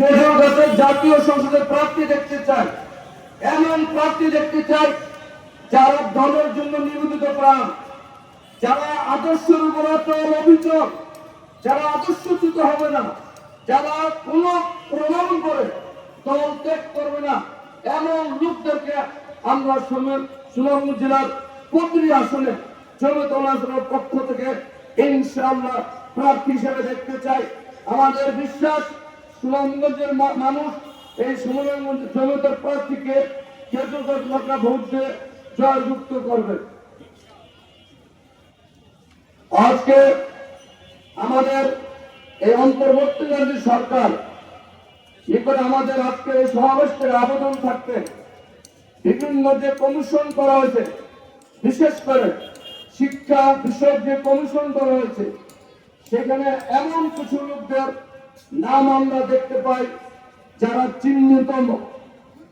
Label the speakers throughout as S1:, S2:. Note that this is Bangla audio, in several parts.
S1: খেজুর জাতীয় সংসদে প্রার্থী দেখতে চাই। এমন প্রার্থী দেখতে চাই যারা দলের জন্য নিবেদিত প্রাণ, যারা অটল অবিচল, যারা আদর্শচ্যুত হবে না, যারা কোন প্রমাণ করে দল ত্যাগ করবে না, এমন লোকদেরকে আমরা সুনাম- জেলার প্রতিটি আসনে জমিত পক্ষ থেকে ইনশাআল্লাহ প্রার্থী হিসেবে দেখতে চাই। আমাদের বিশ্বাস সুনামগঞ্জের মানুষ এই সুনামগঞ্জ জমিতের প্রার্থীকে কেন্দ্র ঘটনা ভোট দিয়ে জয়যুক্ত করবে। আজকে আমাদের এই অন্তর্বর্তীকালীন সরকার করে আমাদের আজকে এই সমাবেশ থেকে আবেদন থাকতে বিভিন্ন যে কমিশন করা হয়েছে, বিশেষ করে শিক্ষা বিষয়ক যে কমিশন করা হয়েছে, সেখানে এমন কিছু লোকদের নাম আমরা দেখতে পাই যারা চিহ্নিতম,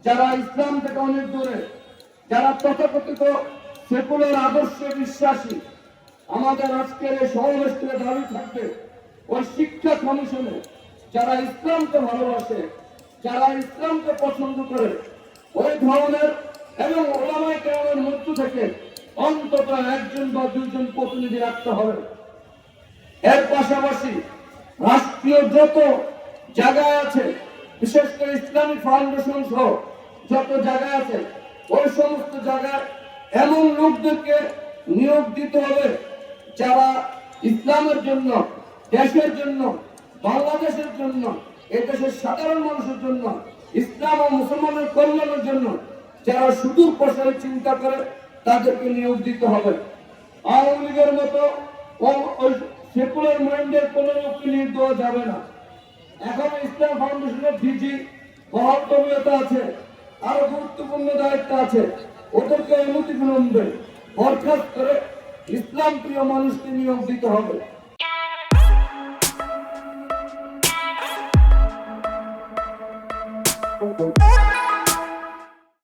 S1: যারা ইসলাম থেকে অনেক দূরে, যারা তথাকথিত সেকুলার আদর্শে বিশ্বাসী। আমাদের আজকের এই সমাবেশ দাবি থাকবে ওই শিক্ষা কমিশনে যারা ইসলামকে ভালোবাসে, যারা ইসলামকে পছন্দ করে, ওই ধরনের এবং ওলামাই কেরামের মধ্য থেকে অন্তত একজন বা দুইজন প্রতিনিধি রাখতে হবে। এর পাশাপাশি রাষ্ট্রীয় যত জায়গায় আছে, বিশেষ করে ইসলামিক ফাউন্ডেশন সহ যত জায়গায় আছে, ওই সমস্ত জায়গায় এমন লোকদেরকে নিয়োগ দিতে হবে যারা ইসলামের জন্য, দেশের জন্য, বাংলাদেশের জন্য এই দেশের সাধারণ মানুষের জন্য, ইসলাম ও মুসলমানের কল্যাণের জন্য যারা সুদূর প্রসারে চিন্তা করে তাদেরকে নিয়োগ দিতে হবে। আওয়ামী লীগের মতো সেকুলার মাইন্ডের কোন নিয়োগ দেওয়া যাবে না। এখন ইসলাম ফাউন্ডেশনের ডিজি মহত্তমীয়তা আছে, আরও গুরুত্বপূর্ণ দায়িত্ব আছে। ওদেরকে অনুমতি বিলম্বে বরখাস্ত করে ইসলাম প্রিয় মানুষকে নিয়োগ দিতে হবে।
S2: You.